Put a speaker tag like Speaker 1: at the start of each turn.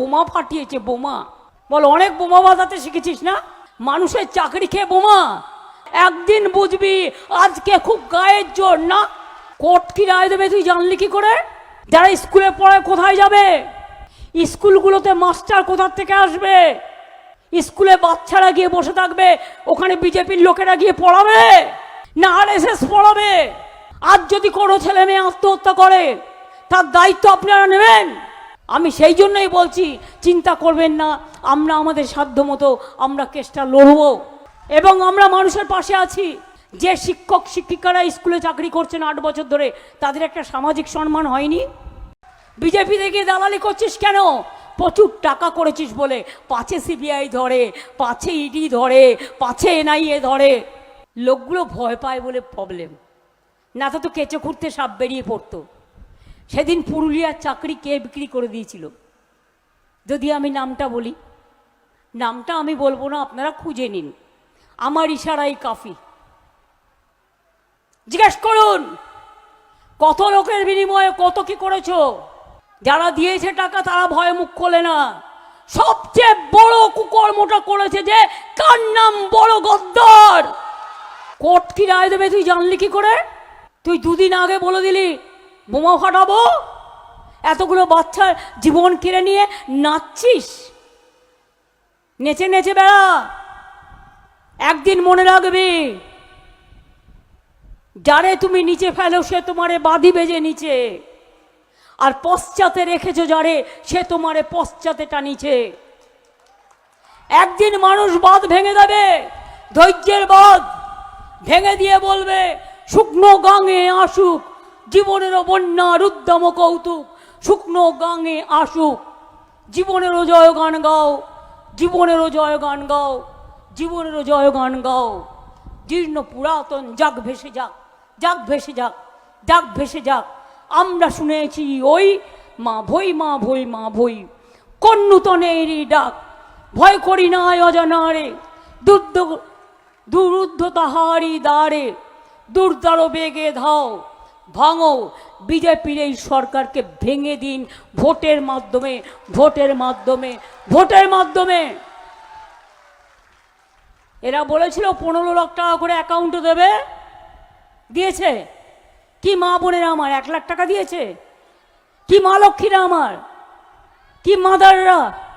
Speaker 1: বোমা ফাটিয়েছে বোমা। বল, অনেক বোমা বাজাতে শিখেছিস না? মানুষের চাকরি খেয়ে বোমা। একদিন বুঝবি, আজকে খুব গায়ের জোর, না? কোর্ট কি রায় দেবে তুই জানলি কি করে? যারা স্কুলে পড়ে কোথায় যাবে? স্কুলগুলোতে মাস্টার কোথার থেকে আসবে? স্কুলে বাচ্চারা গিয়ে বসে থাকবে, ওখানে বিজেপির লোকেরা গিয়ে পড়াবে? না আর এস এস পড়াবে? আজ যদি কোনো ছেলে মেয়ে আত্মহত্যা করে, তার দায়িত্ব আপনারা নেবেন? আমি সেই জন্যই বলছি, চিন্তা করবেন না, আমরা আমাদের সাধ্য মতো আমরা কেসটা লড়ব। এবং আমরা মানুষের পাশে আছি। যে শিক্ষক, শিক্ষিকারা স্কুলে চাকরি করছেন আট বছর ধরে, তাদের একটা সামাজিক সম্মান হয়নি? বিজেপি থেকে দালালি করছিস কেন? প্রচুর টাকা করেছিস বলে পাছে সিবিআই ধরে পাছে ইডি ধরে পাছে এনআইএ ধরে। লোকগুলো ভয় পায় বলে প্রবলেম না তো তো কেঁচো খুঁড়তে সাপ বেরিয়ে পড়তো। সেদিন পুরুলিয়ার চাকরি কে বিক্রি করে দিয়েছিল? যদি আমি নামটা বলি। নামটা আমি বলব না, আপনারা খুঁজে নিন। আমার ইশারাই কাফি। জিজ্ঞেস করুন, কত লোকের বিনিময়ে কত কি করেছ? যারা দিয়েছে টাকা, তারা ভয়ে মুখ খোলে না। সবচেয়ে বড় কুকর্মটা করেছে যে, কার নাম বড় গদ্দার? কোর্ট কি রায় দেবে, তুই জানলি কি করে? তুই দুদিন আগে বলে দিলি বোমা ফাটাবো? এতগুলো বাচ্চার জীবন কেড়ে নিয়ে নাচছিস? নেচে নেচে বেড়া। একদিন মনে রাখবি, যারে তুমি নিচে ফেলো সে তোমারে বাঁধি বেজে নিচে, আর পশ্চাতে রেখেছো যারে সে তোমারে পশ্চাতে টানিছে একদিন মানুষ বাঁধ ভেঙে দেবে, ধৈর্যের বাঁধ ভেঙে দিয়ে বলবে, শুকনো গাঙে আসুক জীবনেরও বন্যা রুদ্যম কৌতুক, শুকনো গাঙে আসুক জীবনেরও জয় গান গাও, জীবনেরও জয় গান গাও, জীবনেরও জয় গান গাও। জীর্ণ পুরাতন, যাক ভেসে যাক যাক ভেসে যাক যাক ভেসে যাক। আমরা শুনেছি ওই মা ভই মা ভই মা ভই। কোন নূতনেরই ডাক, ভয় করি না অজানারে। দুর্দ দুরুদ্ধ তাহারি দ্বারে, দুর্দার বেগে ধাও। ভাঙো। বিজেপির এই সরকারকে ভেঙে দিন ভোটের মাধ্যমে ভোটের মাধ্যমে ভোটের মাধ্যমে। এরা বলেছিল পনেরো লাখ টাকা করে অ্যাকাউন্টে দেবে। দিয়েছে। কি মা বোনেরা আমার, এক লাখ টাকা দিয়েছে? কি মা লক্ষ্মীরা আমার? কি মাদাররা